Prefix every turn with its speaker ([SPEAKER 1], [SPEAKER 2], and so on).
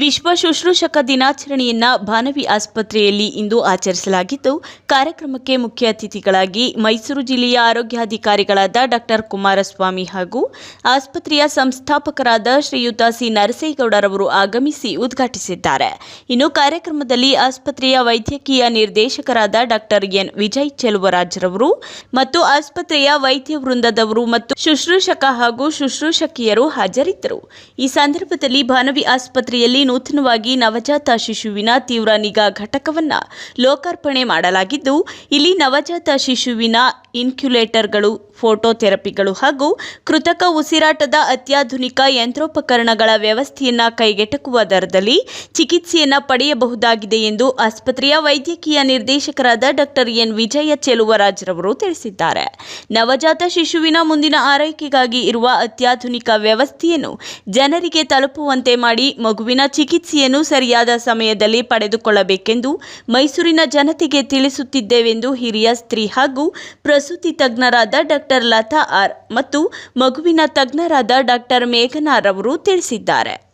[SPEAKER 1] ವಿಶ್ವ ಶುಶ್ರೂಷಕ ದಿನಾಚರಣೆಯನ್ನ ಭಾನವಿ ಆಸ್ಪತ್ರೆಯಲ್ಲಿ ಇಂದು ಆಚರಿಸಲಾಗಿದ್ದು ಕಾರ್ಯಕ್ರಮಕ್ಕೆ ಮುಖ್ಯ ಅತಿಥಿಗಳಾಗಿ ಮೈಸೂರು ಜಿಲ್ಲೆಯ ಆರೋಗ್ಯಾಧಿಕಾರಿಗಳಾದ ಡಾಕ್ಟರ್ ಕುಮಾರಸ್ವಾಮಿ ಹಾಗೂ ಆಸ್ಪತ್ರೆಯ ಸಂಸ್ಥಾಪಕರಾದ ಶ್ರೀಯುತ ಸಿ ನರಸೇಗೌಡರವರು ಆಗಮಿಸಿ ಉದ್ಘಾಟಿಸಿದ್ದಾರೆ. ಇನ್ನು ಕಾರ್ಯಕ್ರಮದಲ್ಲಿ ಆಸ್ಪತ್ರೆಯ ವೈದ್ಯಕೀಯ ನಿರ್ದೇಶಕರಾದ ಡಾಕ್ಟರ್ ಎನ್ ವಿಜಯ್ ಚೆಲುವರಾಜ್ರವರು ಮತ್ತು ಆಸ್ಪತ್ರೆಯ ವೈದ್ಯ ವೃಂದದವರು ಮತ್ತು ಶುಶ್ರೂಷಕ ಹಾಗೂ ಶುಶ್ರೂಷಕಿಯರು ಹಾಜರಿದ್ದರು. ಈ ಸಂದರ್ಭದಲ್ಲಿ ಭಾನವಿ ಆಸ್ಪತ್ರೆಯಲ್ಲಿ ನೂತನವಾಗಿ ನವಜಾತ ಶಿಶುವಿನ ತೀವ್ರ ನಿಗಾ ಘಟಕವನ್ನ ಲೋಕಾರ್ಪಣೆ ಮಾಡಲಾಗಿದ್ದು ಇಲ್ಲಿ ನವಜಾತ ಶಿಶುವಿನ ಇನ್ಕ್ಯುಲೇಟರ್ಗಳು ಫೋಟೋಥೆರಪಿಗಳು ಹಾಗೂ ಕೃತಕ ಉಸಿರಾಟದ ಅತ್ಯಾಧುನಿಕ ಯಂತ್ರೋಪಕರಣಗಳ ವ್ಯವಸ್ಥೆಯನ್ನ ಕೈಗೆಟಕುವ ದರದಲ್ಲಿ ಚಿಕಿತ್ಸೆಯನ್ನು ಪಡೆಯಬಹುದಾಗಿದೆ ಎಂದು ಆಸ್ಪತ್ರೆಯ ವೈದ್ಯಕೀಯ ನಿರ್ದೇಶಕರಾದ ಡಾಕ್ಟರ್ ಎನ್ ವಿಜಯ ಚೆಲುವರಾಜ್ರವರು ತಿಳಿಸಿದ್ದಾರೆ. ನವಜಾತ ಶಿಶುವಿನ ಮುಂದಿನ ಆರೈಕೆಗಾಗಿ ಇರುವ ಅತ್ಯಾಧುನಿಕ ವ್ಯವಸ್ಥೆಯನ್ನು ಜನರಿಗೆ ತಲುಪುವಂತೆ ಮಾಡಿ ಮಗುವಿನ ಚಿಕಿತ್ಸೆಯನ್ನು ಸರಿಯಾದ ಸಮಯದಲ್ಲಿ ಪಡೆದುಕೊಳ್ಳಬೇಕೆಂದು ಮೈಸೂರಿನ ಜನತೆಗೆ ತಿಳಿಸುತ್ತಿದ್ದೇವೆಂದು ಹಿರಿಯ ಸ್ತ್ರೀ ಹಾಗೂ ಪ್ರಸೂತಿ ತಜ್ಞರಾದ ಡಾಕ್ಟರ್ ಲತಾ ಆರ್ ಮತ್ತು ಮಗುವಿನ ತಜ್ಞರಾದ ಡಾಕ್ಟರ್ ಮೇಘನಾ ರವರು ತಿಳಿಸಿದ್ದಾರೆ.